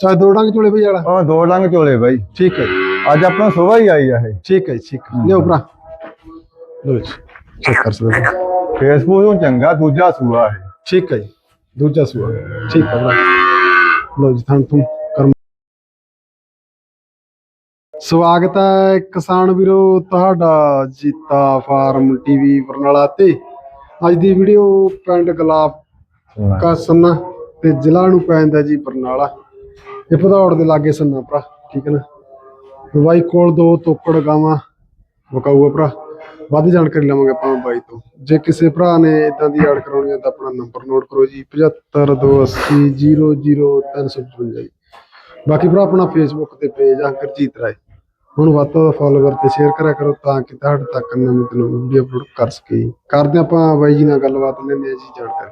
ਚਾਹੇ ਦੋ ਡੰਗ ਚੋਲੇ ਭਈ ਵਾਲਾ। ਉਹ ਦੋ ਡੰਗ ਚੋਲੇ ਬਾਈ। ਠੀਕ ਹੈ। ਅੱਜ ਆਪਣਾ ਸੁਬਾਹ ਹੀ ਆਈ ਆ ਇਹ। ਠੀਕ ਹੈ ਠੀਕ ਹੈ। ਲਿਓ ਭਰਾ। ਲੋ ਜੀ। ਚੈੱਕ ਕਰ ਸਕਦੇ ਹੋ। ਫੇਸਬੁੱਕ ਤੋਂ ਚੰਗਾ ਦੂਜਾ ਸੂਆ ਇਹ। ਠੀਕ ਹੈ ਜੀ ਦੂਜਾ ਸੂਆ। ਠੀਕ ਹੈ ਭਰਾ। ਲੋ ਜੀ ਥਾਂ ਤੁਮ ਕਰਮ। ਸਵਾਗਤ ਹੈ ਕਿਸਾਨ ਵੀਰੋ ਤੁਹਾਡਾ ਜੀਤਾ ਫਾਰਮ ਟੀਵੀ ਬਰਨਾਲਾ ਤੇ। ਅੱਜ ਦੀ ਵੀਡੀਓ ਪਿੰਡ ਗੁਲਾਬ ਕਾ ਸੰਨਾ ਤੇ ਜ਼ਿਲ੍ਹਾ ਨੂੰ ਪੈ ਜਾਂਦਾ ਜੀ ਬਰਨਾਲਾ। ਇਹ ਭਦੌੜ ਦੇ ਲਾਗੇ ਸੰਨਾ ਭਰਾ, ਠੀਕ ਹੈ ਨਾ? ਬਾਈ ਕੋਲ ਦੋ ਤੋਕੜ ਗਾਵਾਂ, ਵਕਾਊਆ ਭਰਾ। ਵੱਧ ਜਾਣਕਾਰੀ ਲਵਾਂਗੇ ਆਪਾਂ ਬਾਈ ਤੋਂ। ਜੇ ਕਿਸੇ ਭਰਾ ਨੇ ਇਦਾਂ ਦੀ ਐਡ ਕਰਾਉਣੀ ਹੈ ਤਾਂ ਆਪਣਾ ਨੰਬਰ ਨੋਟ ਕਰੋ ਜੀ 7528000355 ਜੀ। ਬਾਕੀ ਭਰਾ ਆਪਣਾ ਫੇਸਬੁੱਕ ਤੇ ਪੇਜ ਆ ਗੁਰਜੀਤ ਰਾਏ। ਹੁਣ ਵੱਧ ਤੋਂ ਵੱਧ ਫਾਲੋਵਰ ਤੇ ਸ਼ੇਅਰ ਕਰਿਆ ਕਰੋ ਤਾਂ ਕਿ ਤੁਹਾਡੇ ਤੱਕ ਨਵੀਂ ਤੋਂ ਨਵੀਂ ਵੀਡੀਓ ਅਪਲੋਡ ਕਰ ਸਕੀਏ। ਕਰਦੇ ਆਪਾਂ ਬਾਈ ਜੀ ਨਾਲ ਗੱਲਬਾਤ ਲੈਂਦੇ ਹਾਂ ਜੀ ਜਾਣਕਾਰੀ।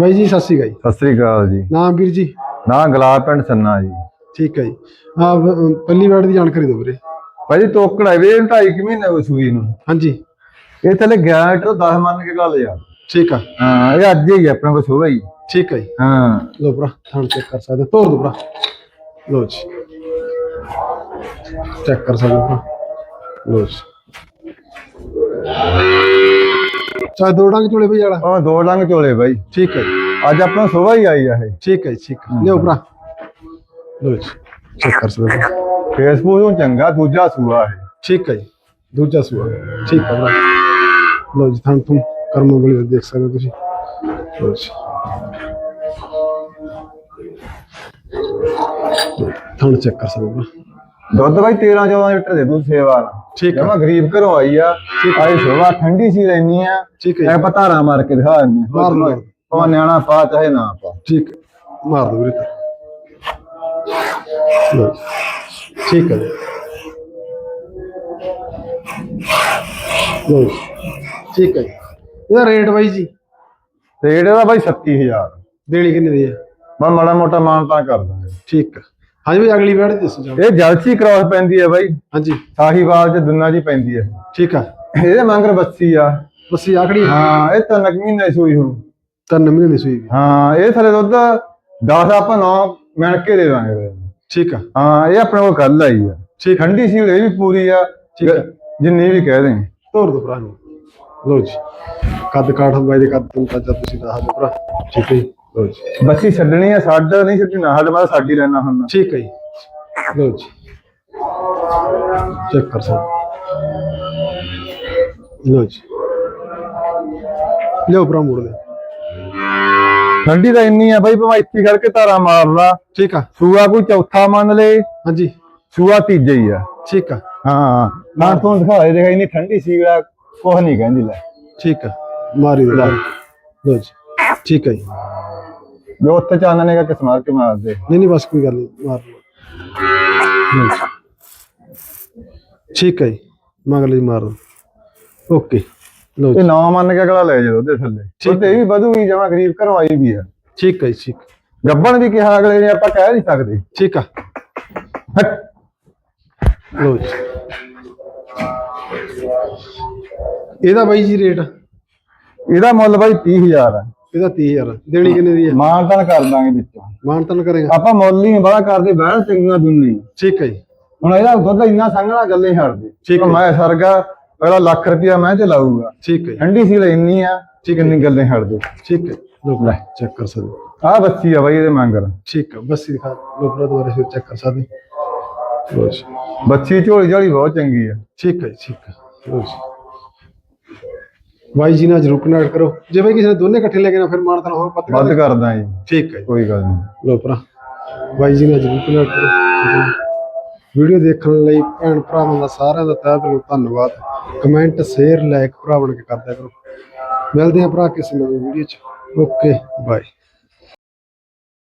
ਬਾਈ ਜੀ ਸਤਿ ਸ਼੍ਰੀ ਅਕਾਲ ਜੀ। ਸਤਿ ਸ੍ਰੀ ਅਕਾਲ ਜੀ। ਨਾਮ ਵੀਰ ਜੀ? ਨਾ ਗਲਾਬ ਪਿੰਡ ਸੰਨਾ ਜੀ। ਠੀਕ ਹੈ ਜੀ। ਆ ਪਹਿਲੀ ਵਾਰ ਦੀ ਜਾਣਕਾਰੀ ਦਿਓ ਵੀਰੇ। ਭਾਜੀ ਤੋਕੜਾ ਵੇ 2.5 ਕਿ ਮਹੀਨੇ ਹੋ ਸੂਈ ਨੂੰ। ਹਾਂਜੀ। ਇਹ ਥੱਲੇ 11 ਲੀਟਰ 10 ਮੰਨ ਕੇ ਗੱਲ ਯਾਰ ਠੀਕ ਆ। ਹਾਂ ਇਹ ਅੱਜ ਹੀ ਆ ਆਪਣੇ ਕੋਲ ਸੁਬਾਹ ਹੀ ਠੀਕ ਹੈ ਜੀ। ਹਾਂ। ਲੋ ਭਰਾ ਥਣ ਚੈੱਕ ਕਰ ਸਕਦੇ ਹੋ। ਤੋੜ ਦੋ ਭਰਾ। ਲੋ ਜੀ। ਚੈੱਕ ਕਰ ਸਕਦੇ ਹੋ ਲੋ ਚਾਹੇ ਦੋ ਡੰਗ ਚੋਲੇ ਭਈ ਵਾਲਾ। ਉਹ ਦੋ ਡੰਗ ਚੋਲੇ ਬਾਈ। ਠੀਕ ਹੈ ਅੱਜ ਆਪਣਾ ਸੁਬਾਹ ਹੀ ਆਈ ਆ ਇਹ। ਠੀਕ ਹੈ ਠੀਕ ਹੈ। ਲਿਓ ਭਰਾ। ਲੋ ਚੈੱਕ ਕਰ ਸਕਦੇ ਹੋ। ਫੇਸਬੁੱਕ ਤੋਂ ਚੰਗਾ ਦੂਜਾ ਸੂਆ ਇਹ ਠੀਕ ਹੈ ਦੂਜਾ ਸੂਆ। ਠੀਕ ਹੈ ਭਰਾ। ਲੋ ਜੀ ਥਣ ਤੁਮ ਕਰਮੋ ਬਲੀ ਦੇਖ ਸਕਦੇ ਹੋ ਤੁਸੀਂ। ਲੋ ਜੀ। ਚੈੱਕ ਕਰ ਸਕਦੇ ਹੋ ਦੁੱਧ ਬਾਈ 13 14 ਲੀਟਰ ਦੇ ਦੂ ਸੇਵਾ ਨਾਲ ਠੀਕ ਹੈ ਜਮਾ ਗਰੀਬ ਘਰੋਂ ਆਈ ਆ ਆਈ ਸੁਬਾਹ ਠੰਡੀ ਸੀ ਲੈਣੀ ਆ ਠੀਕ ਹੈ ਐ। ਪਤਾਰਾ ਮਾਰ ਕੇ ਦਿਖਾ ਦਿੰਦੇ ਮਾਰ ਦਿਓ। ਉਹ ਨਿਆਣਾ ਪਾ ਚਾਹੇ ਨਾ ਪਾ ਠੀਕ ਹੈ। ਮਾਰ ਦੋ ਵੀਰੇ ਲਓ ਜੀ। ਠੀਕ ਹੈ ਜੀ। ਲਓ ਜੀ। ਠੀਕ ਹੈ ਜੀ। ਇਹਦਾ ਰੇਟ ਬਾਈ ਜੀ ਤੇ ਇਹਦਾ ਬਾਈ 37000 ਦੇਣੀ ਕਿੰਨੇ ਦੀ ਹੈ ਮੈਂ ਮਾੜਾ ਮੋਟਾ ਮਾਨਤਾ ਕਰ ਦਾਂਗੇ ਠੀਕ ਹੈ ਹਾਂਜੀ ਬਾਈ ਅਗਲੀ ਵੀਡੀਓ ਦੱਸੋ ਜੀ ਇਹ ਜਲਸੀ ਕ੍ਰਾਸ ਪੈਂਦੀ ਹੈ ਬਾਈ। ਹਾਂਜੀ। ਸਾਹੀਵਾਲ ਚ ਦੁੰਨਾ ਜੀ ਪੈਂਦੀ ਹੈ। ਠੀਕ ਆ। ਇਹਦੇ ਮੰਗਰ ਬੱਸੀ ਆ। ਬਸ ਆਖੜੀ ਹਾਂ ਇਹ ਤਾਂ ਮਹੀਨੇ ਸੂਈ ਹੋ ਤਿੰਨ ਮਹੀਨੇ ਦੀ ਸੂਈ ਵੀ ਹਾਂ ਇਹ ਥਲੇ ਦੁੱਧ 10 ਆਪਾਂ 9 ਮਿਣ ਕੇ ਦੇ ਦਾਂਗੇ। ਠੀਕ ਆ। ਹਾਂ ਇਹ ਆਪਣੇ ਕੋਲ ਕੱਲ ਆਈ ਆ। ਠੀਕ ਠੰਡੀ ਸੀ ਇਹ ਵੀ ਪੂਰੀ ਆ। ਠੀਕ। ਜਿੰਨੀ ਵੀ ਕਹਿ ਦੇ ਤੋਰ ਦੋ ਭਰਾ ਨੂੰ। ਲਓ ਜੀ। ਕੱਦ ਕਾਠ ਬਾਈ ਦੇ ਕੱਦ ਤੋਂ ਤਾਂ ਤੁਸੀਂ ਦੱਸ ਦਿਓ ਭਰਾ। ਠੀਕ ਹੈ ਜੀ। ਬੱਸੀ ਛੱਡਣੀ ਆ ਸਾਡਾ ਨਹੀਂ ਛੱਡਣੀ ਸਾਡਾ ਮੈਂ ਸਾਡੀ ਲੈਣਾ ਹੁੰਦਾ ਠੀਕ ਹੈ ਜੀ। ਲਓ ਜੀ। ਚੈੱਕ ਕਰ ਸਕਦੇ ਲਓ ਜੀ। ਲਿਓ ਭਰਾ ਮੋੜ ਦੇ। ਠੰਡੀ ਤਾਂ ਇੰਨੀ ਆ ਬਾਈ ਭਾਵੇਂ ਇੱਥੇ ਖੜ ਕੇ ਧਾਰਾ ਮਾਰ ਲਾ। ਠੀਕ ਆ। ਸੂਆ ਕੋਈ ਚੌਥਾ ਮੰਨ ਲੇ। ਹਾਂਜੀ। ਸੂਆ ਤੀਜਾ ਹੀ ਆ। ਠੀਕ ਆ। ਹਾਂ। ਨਾ ਤੋਂ ਦਿਖਾ ਦੇ ਦੇਖ ਇੰਨੀ ਠੰਡੀ ਸੀ ਗਾ ਕੁਛ ਨਹੀਂ ਕਹਿੰਦੀ ਲੈ। ਠੀਕ ਆ। ਮਾਰੀ ਦੇ। ਲਓ ਜੀ। ਠੀਕ ਹੈ ਜੀ। ਜੋ ਉੱਥੇ ਚਾਨਣੇ ਕਾ ਕਿਸ ਮਾਰ ਕੇ ਮਾਰ ਦੇ ਨਹੀਂ ਨਹੀਂ ਬਸ ਕੋਈ ਗੱਲ ਨਹੀਂ ਮਾਰ ਲਓ। ਠੀਕ ਹੈ ਜੀ ਮਗਰ ਲਈ ਮਾਰ ਦੋ। ਓਕੇ ਲਓ ਇਹ ਜੀ ਨੌ ਮੰਨ ਕੇ ਅਗਲਾ ਲੈ ਜਾ ਉਹਦੇ ਥੱਲੇ। ਠੀਕ ਤੇ ਇਹ ਵੀ ਵਧੂਗੀ ਜਮਾ ਗਰੀਬ ਘਰੋਂ ਆਈ ਵੀ ਆ ਠੀਕ ਹੈ ਜੀ ਠੀਕ। ਗੱਬਣ ਵੀ ਕਿਹਾ ਅਗਲੇ ਨੇ ਆਪਾਂ ਕਹਿ ਨਹੀਂ ਸਕਦੇ। ਠੀਕ ਆ। ਹਟ। ਲਓ ਜੀ। ਇਹਦਾ ਬਾਈ ਜੀ ਰੇਟ? ਇਹਦਾ ਮੁੱਲ ਬਾਈ 30000 ਆ। ਇਹਦਾ 30000 ਦੇਣੀ ਕਿੰਨੇ ਦੀ ਹੈ ਮਾਨਤਨ ਕਰ ਦਾਂਗੇ ਵਿੱਚੋਂ। ਮਾਨਤਨ ਕਰੇਗਾ। ਆਪਾਂ ਮੁੱਲ ਹੀ ਬੜਾ ਕਰਦੇ ਬਹਿਣ ਚੰਗੀਆਂ ਦੁੰਨੀ। ਠੀਕ ਹੈ ਜੀ। ਹੁਣ ਇਹਦਾ ਦੁੱਧ ਇੰਨਾ ਸੰਘਣਾ ਗੱਲੇ ਛੱਡਦੇ ਠੀਕ ਹੈ। ਮੈਂ ਸਰਗਾ ਅਗਲਾ ਲੱਖ ਰੁਪਇਆ ਮੈਂ ਤੇ ਲਾਊਗਾ। ਠੀਕ ਹੈ ਠੰਡੀ ਸੀ ਇੰਨੀ ਆ ਕਿੰਨੀ ਗੱਲੇ ਛੱਡਦੇ ਠੀਕ ਹੈ ਲੋ ਲੈ। ਚੈੱਕ ਕਰ ਸਕਦੇ। ਆਹ ਬੱਚੀ ਆ ਬਾਈ ਇਹਦੇ ਮੰਗਰ ਠੀਕ ਹੈ ਬਸ ਦਿਖਾ ਲੋ ਪੂਰਾ ਦੁਬਾਰਾ ਫਿਰ ਚੈੱਕ ਕਰ ਸਕਦੇ ਬੱਚੀ ਝੋਲੀ ਝੋਲੀ ਬਹੁਤ ਚੰਗੀ ਆ। ਠੀਕ ਹੈ ਠੀਕ ਹੈ। ਬਾਈ ਜੀ ਨਾਲ ਜਰੂਰ ਕਨੈਕਟ ਕਰੋ। ਜੇ ਬਾਈ ਕਿਸੇ ਨੇ ਦੋਨੇ ਇਕੱਠੇ ਲੈ ਕੇ ਨਾ ਫਿਰ ਮਾਨਤਨ ਹੋ ਪੱਤ ਵੱਧ ਕਰਦਾ ਜੀ। ਠੀਕ ਹੈ ਜੀ। ਕੋਈ ਗੱਲ ਨਹੀਂ। ਲੋ ਭਰਾ ਬਾਈ ਜੀ ਨਾਲ ਜਰੂਰ ਕਨੈਕਟ ਕਰੋ। ਵੀਡੀਓ ਦੇਖਣ ਲਈ ਭੈਣ ਭਰਾਵਾਂ ਦਾ ਸਾਰਿਆਂ ਦਾ ਤਹਿ ਦਿਲੋਂ ਧੰਨਵਾਦ। ਕਮੈਂਟ ਸ਼ੇਅਰ ਲਾਈਕ ਭਰਾ ਬਣ ਕੇ ਕਰਦਿਆ ਕਰੋ। ਮਿਲਦੇ ਹਾਂ ਭਰਾ ਕਿਸੇ ਨਵੀਂ ਵੀਡੀਓ 'ਚ। Okay bye